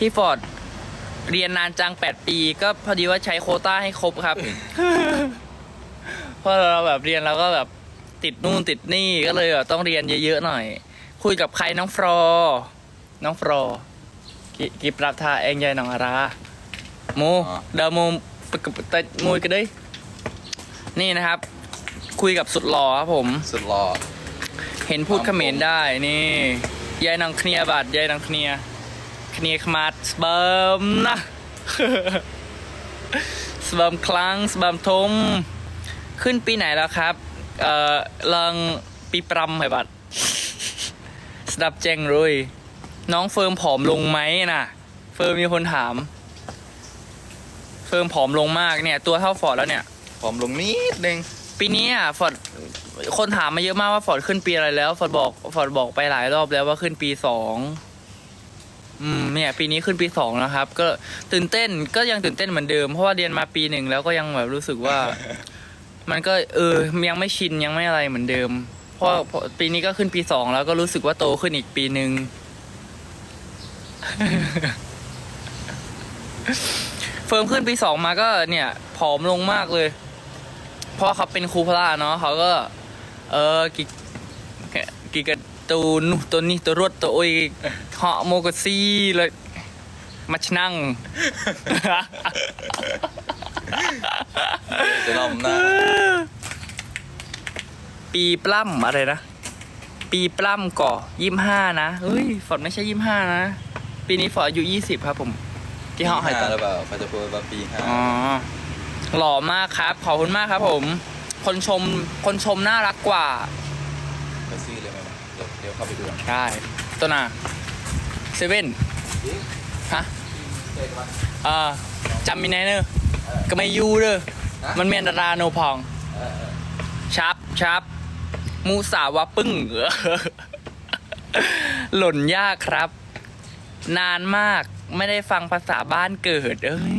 พี่ฟอร์ดเรียนนานจังแปดปี ก็พอดีว่าใช้โควต้าให้ครบครับ เพราะเราแบบเรียนแล้วก็แบบติดนู่นติดนี่ก็เลยแบบต้องเรียนเยอะๆหน่อย คุยกับใครน้องฟรอ น้องฟรอ กิกิปรับท่าเองยายน้องอาราโมอ๋อเดาโมปกปะมวยกันเลยนี่นะครับ คุยกับสุดหล่อครับผม สุดหล่อเห็นพูดเขมรได้นี่ยายนางเคลียร์บัตรยายนางเคลีย ร์เคลียร์ขมัดสเบิร์มนะสเบิร์มคลังสเบิร์มทมขึ้นปีไหนแล้วครับ เอ่อลังปีปรำไหมบัตรสดับแจงรุยน้องเฟิร์มผอมลงไหมนะเฟิร์มมีคนถาม เฟิร์มผอมลงมากเนี่ย ตัวเท่าฟอร์ดแล้วเนี่ย ผอมลงนิดนึงปีนี้อะฟอร์ดคนถามมาเยอะมากว่าฟอร์ดขึ้นปีอะไรแล้วฟอร์ดบอกฟอร์ดบอกไปหลายรอบแล้วว่าขึ้นปีสอง อืมเนี่ยปีนี้ขึ้นปีสองนะครับ ก็ตื่นเต้นก็ยังตื่นเต้นเหมือนเดิมเพราะว่าเรียนมาปีหนึ่งแล้วก็ยังแบบรู้สึกว่า มันก็เออยังไม่ชินยังไม่อะไรเหมือนเดิมเพราะเพราะปีนี้ก็ขึ้นปีสองแล้วก็รู้สึกว่าโตขึ้นอีกปีหนึ่ง เฟิร์มขึ้นปีสองมาก็เนี่ยผอมลงมากเลยเพราะเขาเป็นครูพละเนาะเขาก็ เออกิกิกะ ตูนตัวนี้ตัวรวดตัวโอ้ยเหาะโมกะซี่เลยมาชนั่งจะลอมหน้าปีปล้ำอะไรนะ ปีปล้ำก่อยี่ห้านะเฮ้ยฟอร์ดไม่ใช่ยี่ห้านะ ปีนี้ฟอร์ดอายุยี่สิบครับผม ที่เหาะหายปีตาหรือเปล่าเขาจะพูดว่าปีห้าอ๋อหล่อมากครับ ขอบคุณมากครับผม คนชมคนชมน่ารักกว่า ไปซื้อเลยไหมวะ เดี๋ยวเดี๋ยวเข้าไปดูใช่ตัวน่ะเซเว่นฮะเอ่าจำมีแน่เนอะก็ไม่อยูเด้อมันเมียนดาราโนพองชับชับมูสาวะปึ้งหล่นยากครับ นานมากไม่ได้ฟังภาษาบ้านเกิด เอ้ย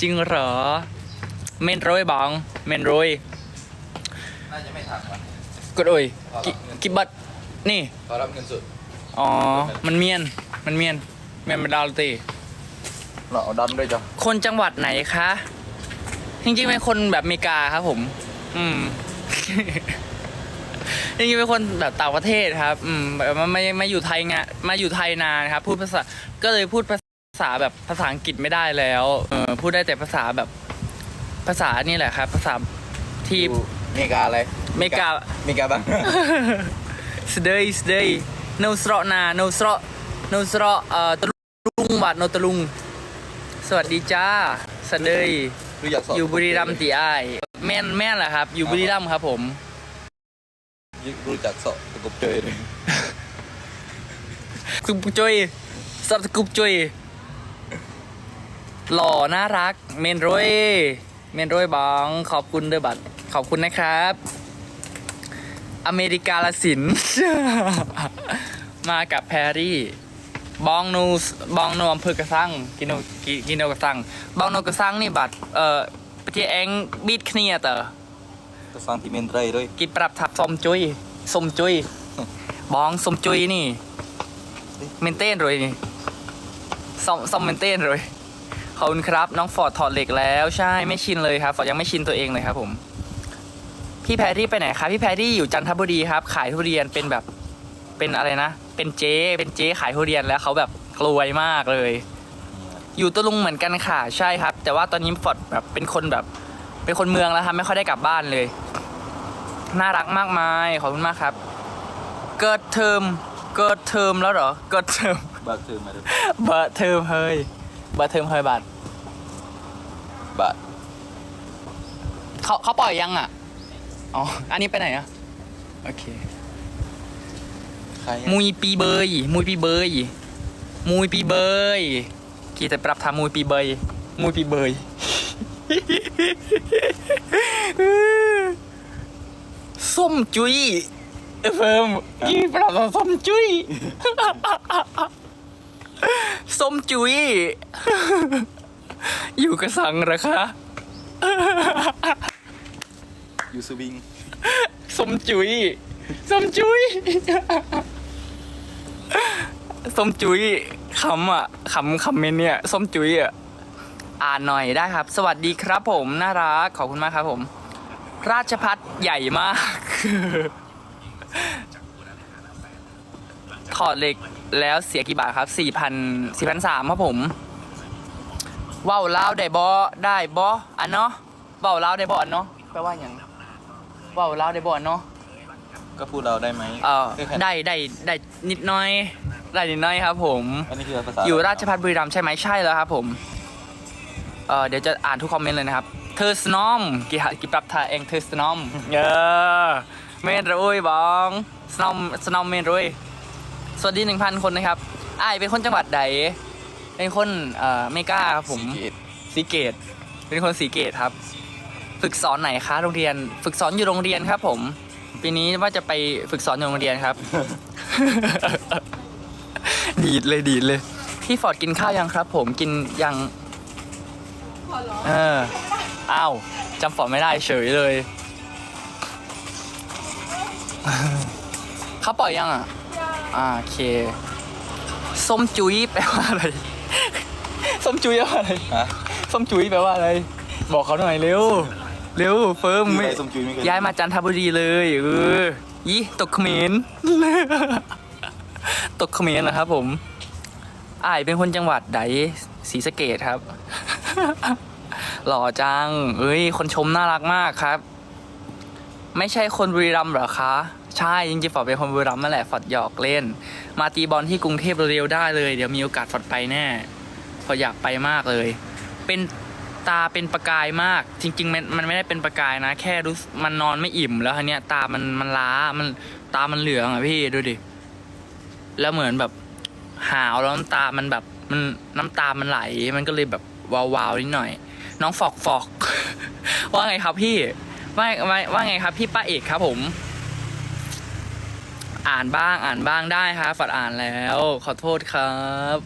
จริงเหรอ เมนโรยบอง เมนโรยน่าจะไม่ทันวะกดโอยกิกิบัต นี่ เขารับเงินสดอ๋อ มันเมียน มันเมียนเมียนมาดาวตีเราเอาดันด้วยจ้ะคนจังหวัดไหนคะ จริงๆเป็นคนแบบอเมริกาครับผม อืม จริงๆเป็นคนแบบต่างประเทศครับ อืมแบบมาไม่ไม่อยู่ไทยงะมาอยู่ไทยนานครับ พูดภาษา ก็เลยพูดภาษาแบบภาษาอังกฤษไม่ได้แล้ว เออพูดได้แต่ภาษาแบบภาษานี่แหละครับ ภาษาที่อยู่เมกาอะไรเมกาเมกาบ้าง สเดย์สเดย์โนสระนาโนสระโนสระเอ่อตะลุงบาดโนตะลุงสวัสดีจ้าสเดย์รู้อยากสอบอยู่บุรีรัมย์ตีอ้ายแม่นแม่นแหละครับ อยู่บุรีรัมย์ครับผม รู้จักสอบตะกบเจยเลยกุบจุยสับกุบจุย หล่อน่ารัก เมนโรยเมนโรยบองขอบคุณเด้อบัตรขอบคุณนะครับ อเมริกาลสิน มากับแพรรี่ บองนูสบองนูอำเภอกระสังกินโนกิกินโนกระสังบองนูกระสังนี่บัตรเอ่อที่เองบีดเคนียเตอจะฟังที่เมนไตรด้วยกินปรับทับสมจุยสมจุยบองสมจุยนี่เมนเต้นเลยนี่สมสมเมนเต้นเลยขอบคุณครับ น้องฟอร์ดถอดเหล็กแล้วใช่ไม่ชินเลยครับฟอร์ดยังไม่ชินตัวเองเลยครับผม พี่แพรรี่ไปไหนครับพี่แพรรี่อยู่จันทบุรีครับ ขายทุเรียนเป็นแบบเป็นอะไรนะ เป็นเจ๊เป็นเจ๊ขายทุเรียนแล้วเขาแบบรวยมากเลย อยู่ตะลุงเหมือนกันค่ะใช่ครับ แต่ว่าตอนนี้ฟอร์ดแบบเป็นคนแบบ เป็นคนเมืองแล้วครับไม่ค่อยได้กลับบ้านเลย น่ารักมากมายขอบคุณมากครับ เกิดเทอมเกิดเทอมแล้วเหรอเกิดเทอมบาทเทิมมาด้วยเบิร์เทอมเฮ้ยเบิร์เทอมเฮ้ยบัตรบาทเขาเขาปล่อยยังอะ อ๋อ อันนี้ไปไหนอะโอเค ใครอะมุยปีเบย มุยปีเบย มุยปีเบย กี่แต่ปรับทำมุยปีเบย มุยปีเบย ส้มจุยเออเฟิร์มกี่ปรับทำส้มจุยส้มจุยอยู่กระสังเหรอคะ ยูซูบิงสมจุยสมจุยสมจุยคำอะคำคำเมนเนี่ยสมจุ้ยอะอ่านหน่อยได้ครับ สวัสดีครับผมน่ารักขอบคุณมากครับผม ราชพัฒใหญ่มาก ถอดเหล็กแล้วเสียกี่บาทครับสี่พันสี่พันสามครับผมว่าวลาวได้บอได้บออันเนาะว่าวลาวได้บออันเนาะแปลว่าอย่าง ว่าวลาวได้บออันเนาะก็พูดเราได้ไหมเออคือแค่ได้ได้ได้นิดหน้อยได้นิดหน้อยครับ ผม อันนี้คือภาษาอยู่ราชพัฒบุรีรัมย์ใช่ไหมใช่แล้วครับ ผมเออเดี๋ยวจะอ่านทุกคอมเมนต์เลยนะครับ เธอสนอมกี่หะกี่ปรับทาเองเธอสนอมเออเมนรุยบองสนอมสนอมเมนรุยสวัสดีหนึ่งพันคนนะครับอ้ายเป็นคนจังหวัดใดเป็นคนเอ่อเมกาครับผม สีเกต สีเกต เป็นคนสีเกตครับ ฝึกสอนไหนคะโรงเรียน ฝึกสอนอยู่โรงเรียนครับ ผม ปีนี้ว่าจะไปฝึกสอนอยู่โรงเรียนครับ ดีดเลยดีดเลย พี่ฟอร์ดกินข้าวยังครับ ผมกินยังเอออ้าวจำฟอร์ดไม่ได้เฉยเลย เขาปล่อยยังอะอ่าโอเคส้มจุ้ยแปลว่าอะไรส้มจุ้ยแปลว่าอะไรฮะส้มจุ้ยแปลว่าอะไร บอกเขาหน่อยเร็ว เร็วเฟิร์มไม่ไม่ส้มจุยไม่เคยย้ายมาจันทบุรีเลยเออยี่ตกเขมรตกเขมรนะครับผมอ้ายเป็นคนจังหวัดใดศรีสะเกดครับ หล่อจัง เอ้ย คนชมน่ารักมากครับ ไม่ใช่คนบุรีรัมย์เหรอคะ ใช่จริงๆฟอร์ดเป็นคนบุรีรัมย์นั่นแหละฟอร์ดหยอกเล่น มาตีบอลที่กรุงเทพเร็วๆได้เลย เดี๋ยวมีโอกาสฟอร์ดไปแน่ฟอร์ดอยากไปมากเลย เป็น ตาเป็นประกายมาก จริงๆมันมันไม่ได้เป็นประกายนะ แค่รู้สึกมันนอนไม่อิ่มแล้วทีเนี้ยตามันมันล้ามันตามันเหลืองอะพี่ดูดิแล้วเหมือนแบบหาวแล้วน้ำตามันแบบมันน้ำตามันไหล มันก็เลยแบบวาวๆนิดหน่อย น้องฟอกฟอกว่าไงครับพี่ว่าว่าว่าไงครับ พี่ป้าเอกครับผม อ่านบ้างอ่านบ้างได้ครับฟอร์ดอ่านแล้ว ขอโทษครับ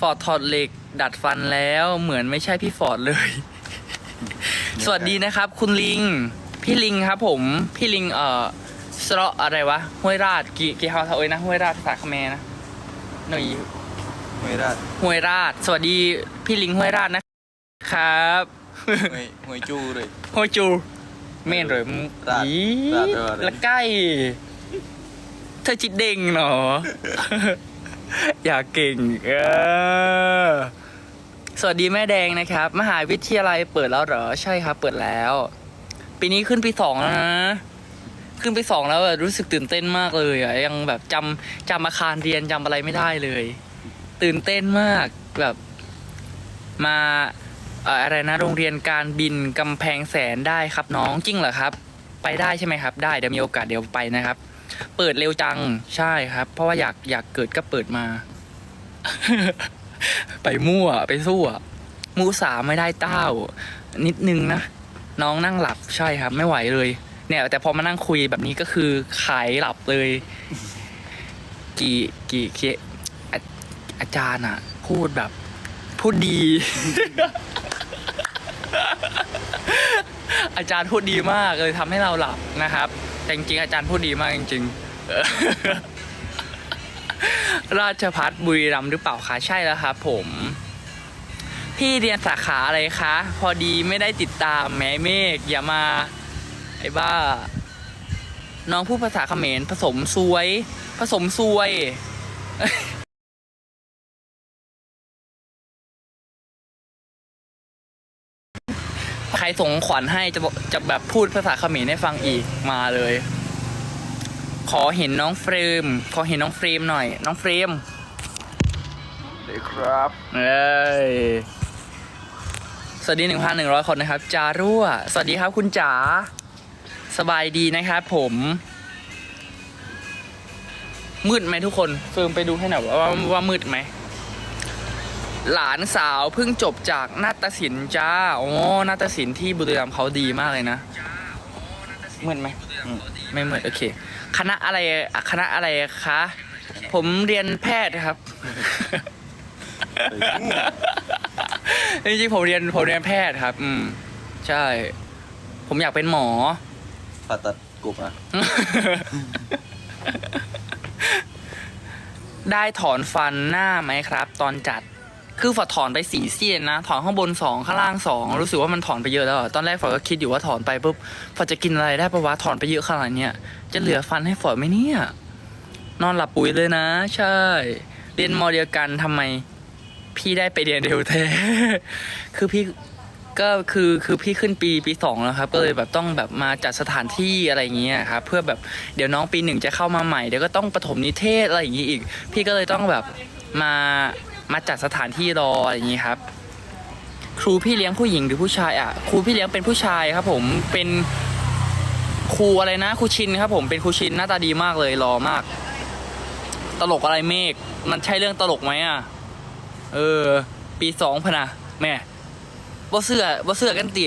ฟอดถอดเหล็กดัดฟันแล้วเหมือนไม่ใช่พี่ฟอร์ดเลย สวัสดีนะครับ คุณลิง พี่ลิงครับผม พี่ลิงเอ่อสระอะไรวะห้วยราชกี่กี่ฮาวเทาเอ้ยนะห้วยราชภาษาเขมรนะหน่อยไม่ได้ห้วยราชสวัสดีพี่ลิงห้วยราชนะครับไม่ไม่จู้เลยห้วยจูเมนเลยมึงราชอีราชแปลว่าอะไรละใกล้เธอจิตเด้งเนาะ อย่าเก่งเออสวัสดีแม่แดงนะครับ มหาวิทยาลัยเปิดแล้วเหรอ ใช่ครับ เปิดแล้ว ปีนี้ขึ้นปีสองแล้วนะ ขึ้นปีสองแล้วรู้สึกตื่นเต้นมากเลยอะยังแบบจำจำอาคารเรียนจำอะไรไม่ได้เลย ตื่นเต้นมากแบบ มาเอ่ออะไรนะโรงเรียนการบินกำแพงแสนได้ครับน้องจริงเหรอครับ ไปได้ใช่ไหมครับ ได้เดี๋ยวมีโอกาสเดี๋ยวไปนะครับ เปิดเร็วจังใช่ครับ เพราะว่าอยากอยากเกิดก็เปิดมา ไปมั่วไปสู้อะมูสาไม่ได้เต้า นิดนึงนะน้องนั่งหลับใช่ครับ ไม่ไหวเลย เนี่ย แต่พอมานั่งคุยแบบนี้ก็คือขายหลับเลย กี่กี่เคอาอาจารย์อะพูดแบบ พูดดี อาจารย์พูดดีมากเลยทำให้เราหลับนะครับ แต่จริงๆอาจารย์พูดดีมากจริงๆ ราชพัฒบุรีรัมย์หรือเปล่าคะใช่แล้วครับผม พี่เรียนสาขาอะไรคะ พอดีไม่ได้ติดตามแม้เมฆอย่ามา ไอ้บ้า น้องพูดภาษาเขมรผสมซวย ผสมซวย ใครส่งขวัญให้จะบอกจะแบบพูดภาษาเขมรให้ฟังอีกมาเลย ขอเห็นน้องเฟรม ขอเห็นน้องเฟรมหน่อย น้องเฟรมเลยครับเอ้ยสวัสดีหนึ่งพันหนึ่งร้อยคนนะครับจารั่ว สวัสดีครับคุณจ๋าสบายดีนะครับผม มืดไหมทุกคนเฟิร์มไปดูให้หน่อยว่าว่าว่ามืดไหม หลานสาวเพิ่งจบจากนาฏศิลป์จ้าโอ้นาฏศิลป์ที่บุรีรัมย์เขาดีมากเลยนะมืดไหมอืมไม่มืดโอเค คณะอะไรคณะอะไรคะ ผมเรียนแพทย์ครับจริงๆผมเรียนผมเรียนแพทย์ครับ อืม ใช่ ผมอยากเป็นหมอผ่าตัดกบอะได้ถอนฟันหน้าไหมครับ ตอนจัด คือฝอดถอนไปสี่เสี้ยนนะ ถอนข้างบนสองข้างล่างสองรู้สึกว่ามันถอนไปเยอะแล้วอะตอนแรกฝอดก็คิดอยู่ว่าถอนไปปุ๊บฝอดจะกินอะไรได้ปะวะถอนไปเยอะขนาดเนี้ยจะเหลือฟันให้ฝอดไหมเนี่ย นอนหลับปุ๋ยเลยนะ ใช่ เรียนมอเดียวกันทำไม พี่ได้ไปเรียนเร็วแท้คือพี่ก็คือคือพี่ขึ้นปีปีสองแล้วครับ ก็เลยแบบต้องแบบมาจัดสถานที่อะไรอย่างเงี้ยครับเพื่อแบบเดี๋ยวน้องปีหนึ่งจะเข้ามาใหม่เดี๋ยวก็ต้องปฐมนิเทศอะไรอย่างงี้อีก พี่ก็เลยต้องแบบมา มาจัดสถานที่รออะไรอย่างงี้ครับ ครูพี่เลี้ยงผู้หญิงหรือผู้ชายอะครูพี่เลี้ยงเป็นผู้ชายครับ ผมเป็นครูอะไรนะครูชินครับ ผมเป็นครูชินหน้าตาดีมากเลยรอมาก ตลกอะไรเมฆมันใช่เรื่องตลกไหมอะเออ ปีสองพนะแม่บ่เสื้อบ่เสื้อกันตี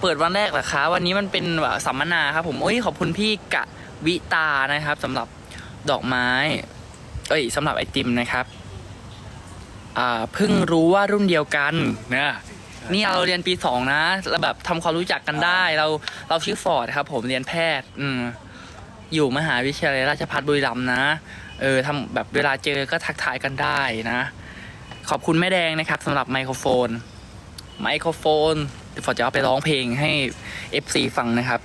เปิดวันแรกเหรอคะ วันนี้มันเป็นแบบสัมมนาครับ ผมโอ้ยขอบคุณพี่กะวิตานะครับสำหรับดอกไม้ เอ้ยสำหรับไอติมนะครับ อ่าเพิ่งรู้ว่ารุ่นเดียวกันนะนี่เราเรียนปีสองนะแล้วแบบทำความรู้จักกันได้ เราเราชื่อฟอร์ดครับ ผมเรียนแพทย์ อืมอยู่มหาวิทยาลัยราชภัฏบุรีรัมย์นะ เออทำแบบเวลาเจอก็ทักทายกันได้นะ ขอบคุณแม่แดงนะครับสำหรับไมโครโฟน ไมโครโฟนเดี๋ยวฝอจะเอาไปร้องเพลงให้ FC ฟังนะครับ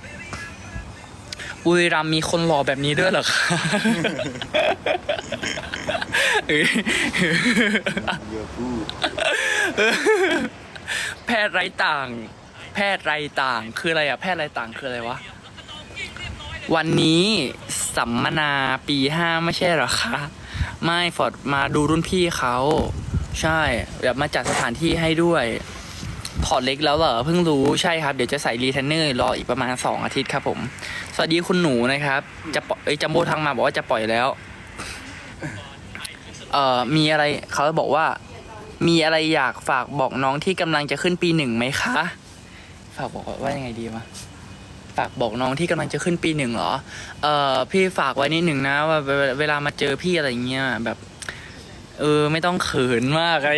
บุรีรัมย์มีคนหล่อแบบนี้ด้วยเหรอคะ เออยอะพูดแพทย์ไร้ต่าง แพทย์ไร้ต่าง คืออะไรอะแพทย์ไร้ต่างคืออะไรวะ วันนี้สัมมนาปีห้าไม่ใช่เหรอคะ ไม่ฟอร์ดมาดูรุ่นพี่เขา ใช่แบบมาจัดสถานที่ให้ด้วย ถอดเล็กแล้วเหรอ เพิ่งรู้ ใช่ครับ เดี๋ยวจะใส่รีเทนเนอร์รออีกประมาณ 2 อาทิตย์ครับผม สวัสดีคุณหนูนะครับ จะปล่อยเอ้ยจัมโบ้ทางมาบอกว่าจะปล่อยแล้ว เอ่อมีอะไรเขาบอกว่า มีอะไรอยากฝากบอกน้องที่กำลังจะขึ้นปีหนึ่งไหมคะ ฝากบอกว่ายังไงดีวะฝากบอกน้องที่กำลังจะขึ้นปีหนึ่งเหรอ เอ่อพี่ฝากไว้นิดหนึ่งนะว่าเวลามาเจอพี่อะไรเงี้ยแบบ เออไม่ต้องเขินมากไร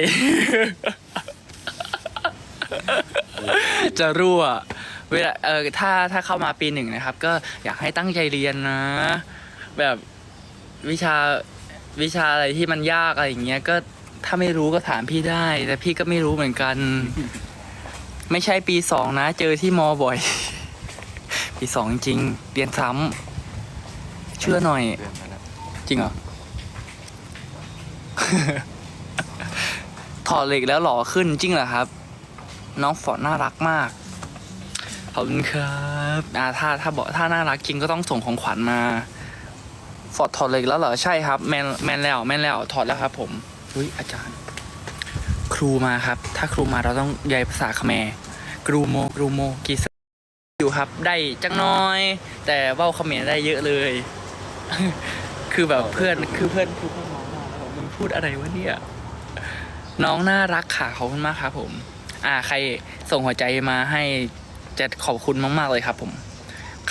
จะรั่วเวลาเออถ้าถ้าเข้ามาปีหนึ่งนะครับ ก็อยากให้ตั้งใจเรียนนะ แบบวิชา วิชาอะไรที่มันยากอะไรอย่างเงี้ยก็ถ้าไม่รู้ก็ถามพี่ได้ แต่พี่ก็ไม่รู้เหมือนกัน ไม่ใช่ปีสองนะ เจอที่มอบ่อย ปีสองจริงๆเรียนซ้ำเชื่อหน่อยเพื่อนมาแล้วจริงเหรอ ถอดเหล็กแล้วหล่อขึ้นจริงเหรอครับ น้องฟอร์ดน่ารักมาก ขอบคุณครับอ่าถ้าถ้าบอกถ้าน่ารักจริงก็ต้องส่งของขวัญมา ฟอร์ดถอดเล็กแล้วเหรอใช่ครับแมนแมนแล้วแมนแล้วถอดแล้วครับ ผมอุ้ยอาจารย์ ครูมาครับ ถ้าครูมาเราต้องยายภาษาเขมกรูโมกรูโมกีสอยู่ครับ ได้จังน้อย แต่เว่าเขมรได้เยอะเลย คือแบบเพื่อนคือเพื่อนคือเพื่อนน้องมาแล้วบมึงพูดอะไรวะเนี่ยน้องน่ารักค่ะขอบคุณมากครับผม อ่าใครส่งหัวใจมาให้จะขอบคุณมาก ๆ เลยครับผม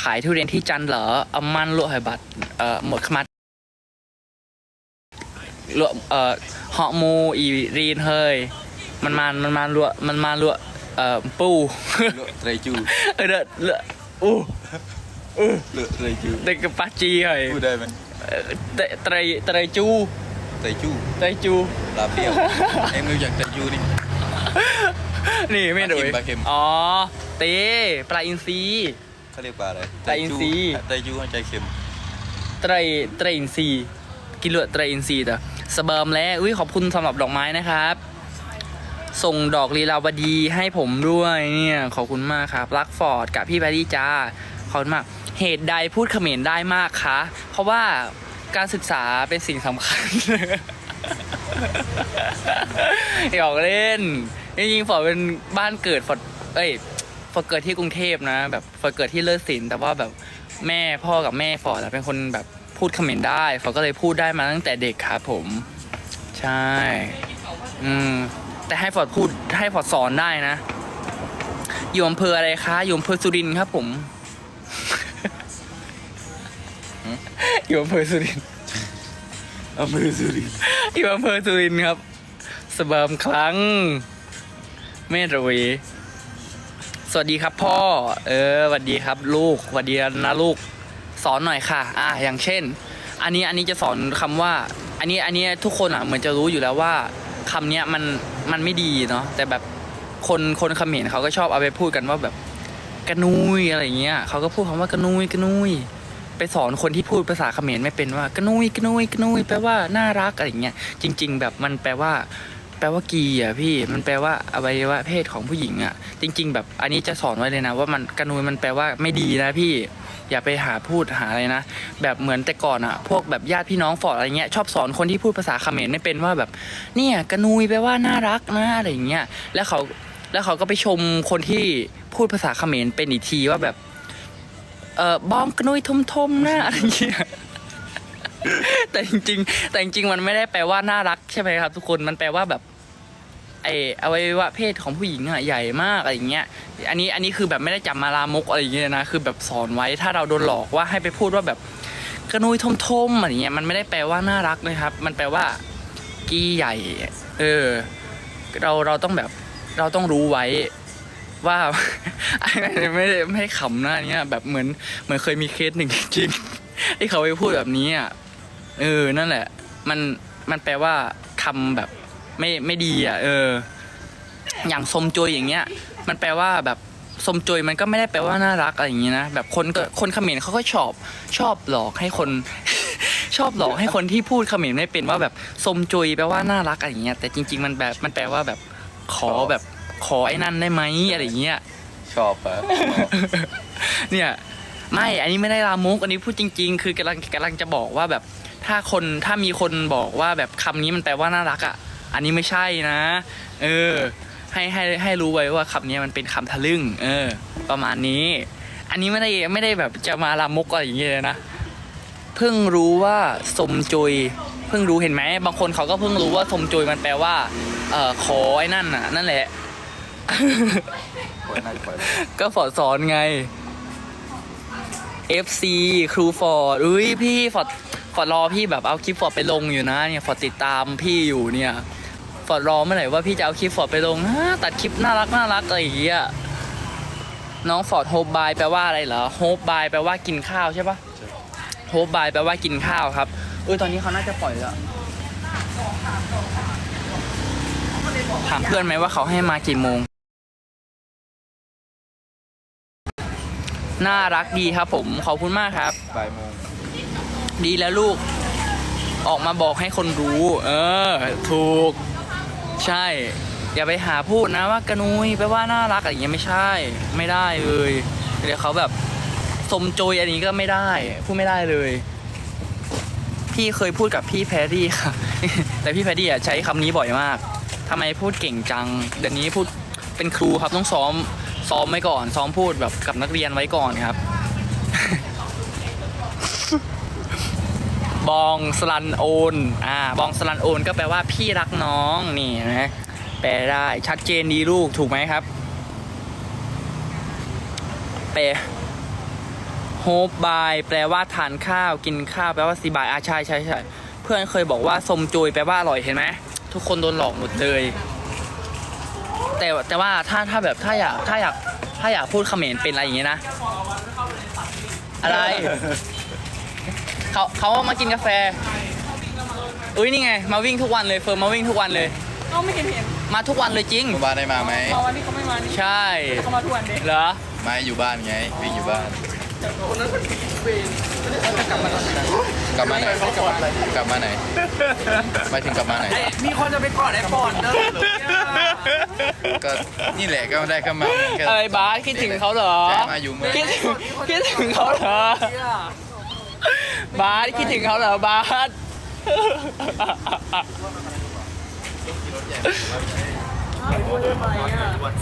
ขายทุเรียนที่จันทร์เหรอเอามันลวกไหบัตรเอ่อหมดขมัดลวกเอ่อเหาะมูอีรีนเฮยมันมันมันมันลวกมันมันลวกเอ่อปูเลอะไตรจูเออเดอะเลอะอู้เลอะไตรจูเด็กกับปาจีเฮยพูดได้ไหมเอ่อเตะไตรไตรจูไตรจูไตรจูลาเปรี้ยวเอ็มรู้จักไตรจูนี่นี่ไม่ดูปลาเค็มปลาเค็มอ๋อเต้ปลาอินทรี เขาเรียกปลาอะไรไตรอินทรี ไตรจูให้ใจเค็ม ไตรไตรอินทรีกิโลไตรอินทรีแต่สเบิร์มแล้วอุ้ยขอบคุณสำหรับดอกไม้นะครับ ส่งดอกลีลาวดีให้ผมด้วยเนี่ยขอบคุณมากครับรักฟอร์ดกับพี่แบดดี้จ้าขอบคุณมาก เหตุใดพูดเขมรได้มากคะเพราะว่าการศึกษาเป็นสิ่งสำคัญ หยอกเล่นจริงๆฟอร์ดเป็นบ้านเกิดฟอร์ดเอ้ย ฟอร์ดเกิดที่กรุงเทพนะ แบบฟอร์ดเกิดที่เลิศศิลป์แต่ว่าแบบแม่พ่อกับแม่ฟอร์ดอะเป็นคนแบบพูดเขมรได้ฟอร์ดก็เลยพูดได้มาตั้งแต่เด็กครับผม ใช่ อืมแต่ให้ฟอร์ดพูดให้ฟอร์ดสอนได้นะอยู่อำเภออะไรคะอยู่อำเภอสุรินทร์ครับ ผมอยู่อำเภอสุรินทร์อำเภอสุรินทร์อยู่อำเภอสุรินทร์ครับสเบิร์มครั้งเมตรวี สวัสดีครับพ่อ เออสวัสดีครับลูกสวัสดีนะลูก สอนหน่อยค่ะ อะอย่างเช่น อันนี้อันนี้จะสอนคำว่า อันนี้อันนี้ทุกคนอะเหมือนจะรู้อยู่แล้วว่าคำเนี้ยมันมันไม่ดีเนาะแต่แบบคนคนเขมรเขาก็ชอบเอาไปพูดกันว่าแบบกระนุยอะไรเงี้ยเขาก็พูดคำว่ากระนุยกระนุยไปสอนคนที่พูดภาษาเขมรไม่เป็นว่ากระนุยกระนุยกระนุยแปลว่าน่ารักอะไรเงี้ยจริง ๆ แบบมันแปลว่า ลว่ากีอะพี่ มันแปลว่าอวัยวะเพศของผู้หญิงอะ จริง ๆ แบบอันนี้จะสอนไว้เลยนะ ว่ามันกระนุยมันแปลว่าไม่ดีนะพี่ อย่าไปหาพูดหาอะไรนะ แบบเหมือนแต่ก่อนอะ พวกแบบญาติพี่น้องฟอร์ดอะไรเงี้ยชอบสอนคนที่พูดภาษาเขมรไม่เป็นว่าแบบเนี่ยกระนุยแปลว่าน่ารักนะอะไรอย่างเงี้ย แล้วเขาแล้วเขาก็ไปชมคนที่พูดภาษาเขมรเป็นอีกทีว่าแบบ เออบองกระนุยทมทมๆนะอะไรเงี้ยแต่จริงๆแต่จริงๆมันไม่ได้แปลว่าน่ารักใช่ไหมครับ ทุกคนมันแปลว่าแบบ ไออวัยวะเพศของผู้หญิงอะใหญ่มากอะไรอย่างเงี้ย อันนี้อันนี้คือแบบไม่ได้จับมาลามกอะไรอย่างเงี้ยนะ คือแบบสอนไว้ถ้าเราโดนหลอกว่าให้ไปพูดว่าแบบกระนุยทมทมๆอะไรเงี้ยมันไม่ได้แปลว่าน่ารักนะครับ มันแปลว่ากี้ใหญ่ เออ เราเราต้องแบบเราต้องรู้ไว้ว่าไม่ได้ไม่ได้ขำนะอันเนี้ยแบบเหมือนเหมือนเคยมีเคสหนึ่งจริงๆที่เขาไปพูดแบบนี้อะเออนั่นแหละ มันมันแปลว่าคำแบบ ไม่ไม่ดีอะเออ อย่างสมจุยอย่างเงี้ย มันแปลว่าแบบสมจุยมันก็ไม่ได้แปลว่าน่ารักอะไรอย่างงี้นะแบบคนก็คนเขมรเขาก็ชอบชอบหลอกให้คน ชอบหลอกให้คนที่พูดเขมรไม่เป็นว่าแบบสมจุยแปลว่าน่ารักอะไรอย่างเงี้ยแต่จริง ๆ มันแบบมันแปลว่าแบบขอแบบขอไอ้นั่นได้ไหมอะไรอย่างเงี้ยชอบปะเนี่ยไม่อันนี้ไม่ได้ลามกอันนี้พูดจริง ๆ คือกำลังกำลังจะบอกว่าแบบถ้าคนถ้ามีคนบอกว่าแบบคำนี้มันแปลว่าน่ารักอะ อันนี้ไม่ใช่นะ เออ ให้ให้ให้รู้ไว้ว่าคำนี้มันเป็นคำทะลึ่ง เออ ประมาณนี้ อันนี้ไม่ได้ไม่ได้แบบจะมาลามกอะไรอย่างเงี้ยเลยนะ เพิ่งรู้ว่าสมจุย เพิ่งรู้เห็นไหม บางคนเขาก็เพิ่งรู้ว่าสมจุยมันแปลว่า เอ่อขอไอ้นั่นน่ะ นั่นแหละ ก็ฟอดสอนไง FC ครูฟอร์ดอุ้ยพี่ฟอร์ดฟอร์ดรอพี่แบบเอาคลิปฟอร์ดไปลงอยู่นะเนี่ยฟอร์ดติดตามพี่อยู่เนี่ย ฟอร์ดรอเมื่อไหร่ว่าพี่จะเอาคลิปฟอร์ดไปลงฮะตัดคลิปน่ารักน่ารักอะไรอย่างเงี้ยน้องฟอร์ดโฮบายแปลว่าอะไรเหรอโฮบายแปลว่ากินข้าวใช่ปะโฮบายแปลว่ากินข้าวครับเออตอนนี้เขาน่าจะปล่อยแล้วถามเพื่อนไหมว่าเขาให้มากี่โมง น่ารักดีครับผม ขอบคุณมากครับ บ่ายโมง ดีแล้วลูก ออกมาบอกให้คนรู้ เออ ถูก ใช่ อย่าไปหาพูดนะว่ากระนุยแปลว่าน่ารักอะไรอย่างเงี้ยไม่ใช่ ไม่ได้เลยเดี๋ยวเขาแบบสมโจยอันนี้ก็ไม่ได้ พูดไม่ได้เลย พี่เคยพูดกับพี่แพรรี่ค่ะ แต่พี่แพรรี่อะใช้คำนี้บ่อยมาก ทำไมพูดเก่งจัง เดี๋ยวนี้พูดเป็นครูครับต้องซ้อม ซ้อมไว้ก่อน ซ้อมพูดแบบกับนักเรียนไว้ก่อนครับ บองสลันโอนอ่าบองสลันโอนก็แปลว่าพี่รักน้องนี่นะแปลได้ชัดเจนดีลูกถูกไหมครับแปลโฮปบายแปลว่าทานข้าวกินข้าวแปลว่าซีบายอาใช่ใช่ใช่เพื่อนเคยบอกว่าสมจุยแปลว่าอร่อยเห็นไหมทุกคนโดนหลอกหมดเลย แต่แต่ว่าถ้าถ้าแบบถ้าอยากถ้าอยากถ้าอยากพูดเขมรเป็นอะไรอย่างเงี้ยนะ อะไร เขาเขามากินกาแฟ อุ้ยนี่ไง มาวิ่งทุกวันเลยเฟิร์มมาวิ่งทุกวันเลยเขาไม่เห็นเห็นมาทุกวันเลยจริงเมื่อวานได้มาไหมพอวันนี้เขาไม่มานี่ใช่เขามาทุกวันเด็กเหรอ ไม่อยู่บ้านไงวิ่งอยู่บ้าน คนนั้นคนเวรเขาจะกลับมาแล้วนะกลับมาไหนเขากลับมาอะไรกลับมาไหนไปถึงกลับมาไหน มีคนจะไปกอดไอ้ปอนเด้อก็นี่แหละก็ได้เข้ามาแค่เอ้ยบาสคิดถึงเขาเหรอแต่มาอยู่เมืองคิดถึงคิดถึงเขาเหรอ บาสคิดถึงเขาเหรอบาส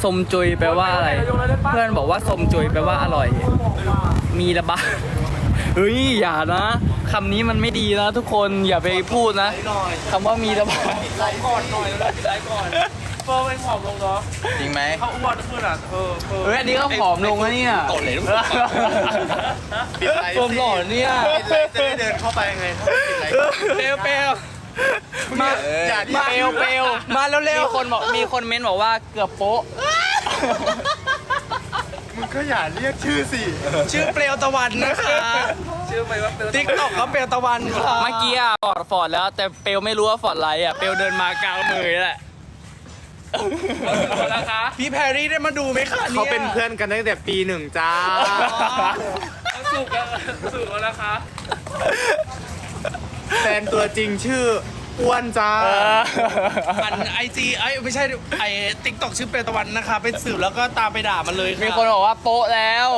สมจุยแปลว่าอะไร เพื่อนบอกว่าสมจุยแปลว่าอร่อย มีระบาดเฮ้ยอย่านะคำนี้มันไม่ดีนะทุกคนอย่าไปพูดนะคำว่ามีระบาดไลก่อนหน่อยแล้วไลก่อน เฟิร์มเป็นผอมลงเนาะจริงไหมเขาอ้วนขึ้นอะเออเฟิร์มเฮ้ยอันนี้ก็ผอมลงแล้วเนี่ยโกรธเลยลูกปิดไลฟ์ผมหล่อเนี่ยจะได้เดินเข้าไปยังไงปิดไลฟ์เปลวเปลวมาอย่าดิมาเปลวเปลวมาเร็วๆมีคนบอกมีคนเม้นบอกว่าเกือบโป๊ะมึงก็อย่าเรียกชื่อสิ ชื่อเปลวตะวันนะคะ ชื่อไปว่าเป็นติ๊กต็อกก็เปลวตะวันค่ะเมื่อกี้อะฟอร์ดฟอร์ดแล้ว แต่เปลวไม่รู้ว่าฟอร์ดไรอะเปลวเดินมากลางมือแหละ นะคะพี่แพรรี่ได้มาดูไหมคะยเขาเป็นเพื่อนกันตั้งแต่ปีหนึ่งจ้าสุกอะสุกแล้วนะคะแฟนตัวจริงชื่ออ้วนจ้าอันไอจีไอยไม่ใช่ไอติ๊กต็อกชื่อเปลวตะวันนะคะ ไปสืบแล้วก็ตามไปด่ามันเลยมีคนบอกว่าโป๊ะแล้ว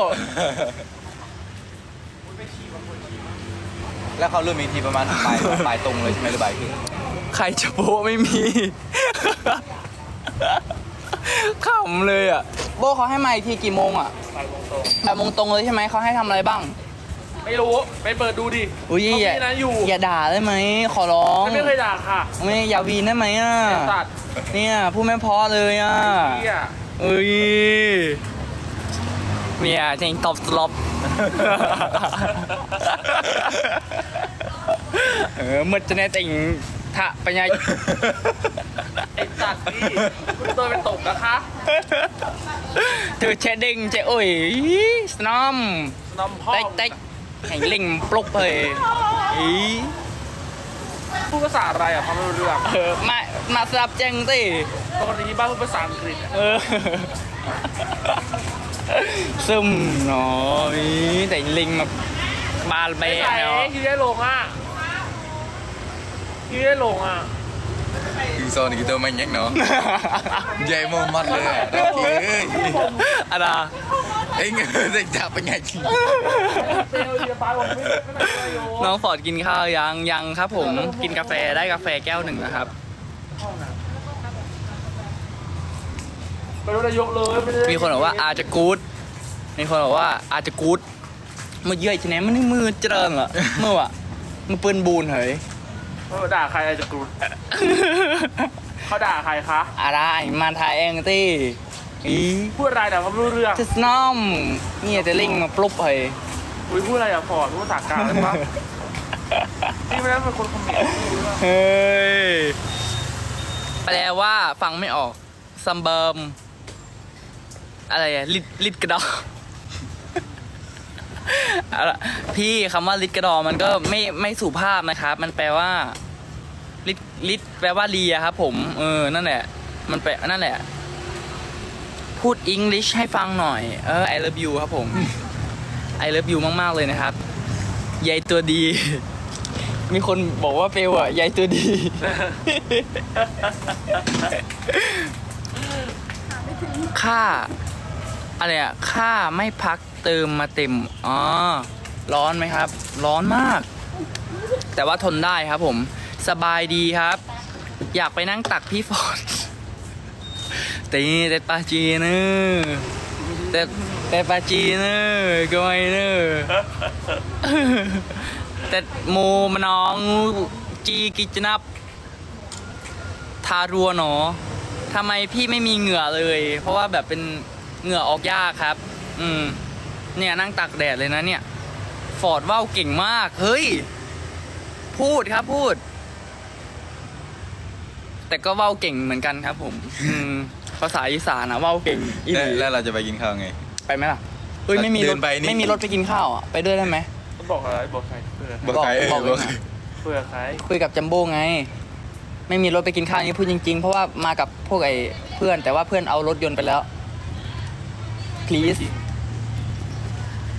แล้วเขาเริ่มมีทีประมาณปลายปลายตรงเลยใช่ไหมหรือปลายขึ้นใครจะโป๊ะไม่มี ขำเลยอะ โบเขาให้มาอีกทีกี่โมงอะแปดโมงตรงเลยใช่ไหมเขาให้ทำอะไรบ้างไม่รู้ไปเปิดดูดิอุ้ยเขาอย่ามีนะอยู่อย่าด่าได้ไหม ขอร้องไม่เคยด่าค่ะไม่อย่าวีนได้ไหมอะ ตัดเนี่ยพูดไม่เพอเลยอะเที่ยเอ้ยเนี่ยจริงตบสลบ เออมืดจะแน่ติง ทะปัญญาไอตัดนี่คุณตัวเป็นตกนะคะเธอเชดิ้งเจโอ้ยสนอมน้ำพ่อเต็กเต็กแห่งลิงปลุกเพยอีพูดภาษาอะไรอะพอไม่รู้เรื่องเออมามาสลับจังสิปกติที่บ้านพูดภาษาอังกฤษเออซึมเนาะอีแต่ลิงมาบาลเบไม่ะใช่เนาะที่ได้ลงอะ ที่ได้ลงอะคือโซนนี่ตัวมันยังเนาะใหญ่โมมัดเลยอะเราเอ้ยอะไรเอ้ยเงินจะจับเป็นไงเซลล์เดียร์ปลายผมไม่ไม่ได้ประโยชน์น้องฟอร์ดกินข้าวยังยังครับ ผมกินกาแฟได้กาแฟแก้วหนึ่งนะครับไม่รู้นายกเลยไม่ได้มีคนบอกว่าอาจจะกูดมีคนบอกว่าอาจจะกูดมือเยื่อยชนะมันนี่มือเจริญเหรอเมื่อวะมือปืนบูนเฮ้ ยเออด่าใครอาจจะกรุดเขาด่าใครคะ อะไรมาทายเองตีอีพูดอะไรแต่เขาไม่รู้เรื่องจะสนอมเนี่ยจะลิงมาปลุกเฮ้ยอุ้ยพูดอะไรอะฟอร์ดพูดภาษากลางได้ปะนี่ไม่ได้เป็นคนเขมรไม่รู้เรื่องเฮ้ยแปลว่าฟังไม่ออกซัมเบิมอะไรอะลิดลิดกระดอ เอาล่ะพี่คำว่าลิดกระดอมันก็ไม่ไม่สุภาพนะครับ มันแปลว่าลิดลิดแปลว่าเลียครับ ผมเออนั่นแหละ มันแปลนั่นแหละ พูดอังกฤษให้ฟังหน่อยเออ I love you ครับผม I love you มาก ๆ เลยนะครับยายตัวดี มีคนบอกว่าเปลวอะยายตัวดี ค่าอะไรอะค่าไม่พัก เติมมาเต็มอ๋อร้อนไหมครับ ร้อนมาก แต่ว่าทนได้ครับผม สบายดีครับ อยากไปนั่งตักพี่ฟอร์ดแต่นี่แต่ปาจีเนอะแต่แต่ปาจีเนอก็ไม่เนอะแต่โมมน้องจีกิจนับ ทารัวหนอทำไมพี่ไม่มีเหงื่อเลย เพราะว่าแบบเป็นเหงื่อออกยากครับ อืม เนี่ยนั่งตากแดดเลยนะเนี่ย ฟอร์ดว่าวเก่งมาก เฮ้ย พูดครับพูด แต่ก็ว่าวเก่งเหมือนกันครับ ผม อืมภาษาอีสานนะว่าวเก่งอีหแล้วลีแล้วเราจะไปกินข้าวไง ไปไหมล่ะเฮ้ยไม่มีรเดิถนไปนี่ไม่มีรถไปกินข้าวอะไปด้วยได้ไหมบอกอะไรบอกใครเพื่อบอกใครเออบอกบอกเลยใครนะเพื่อใครคุยกับจัมโบ้ไง ไม่มีรถไปกินข้าวนี่พูดจริง ๆ เพราะว่ามากับพวกไอ้เพื่อน แต่ว่าเพื่อนเอารถยนต์ไปแล้ว please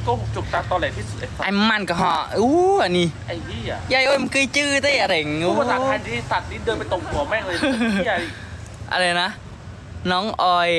ก็หกจุกตาตอแหลที่สุดไอ้สัตไอ้ว์มันก็ฮะอู้อันนี้ไอ้เหี้ยยายโอ้ยมันเคยจื้อได้อะไรอย่างพูงูดภาษาไทยที่สัตว์นี่เดินไปตรงหัวแม่งเลยเหี้ยอะไรนะ น้องออย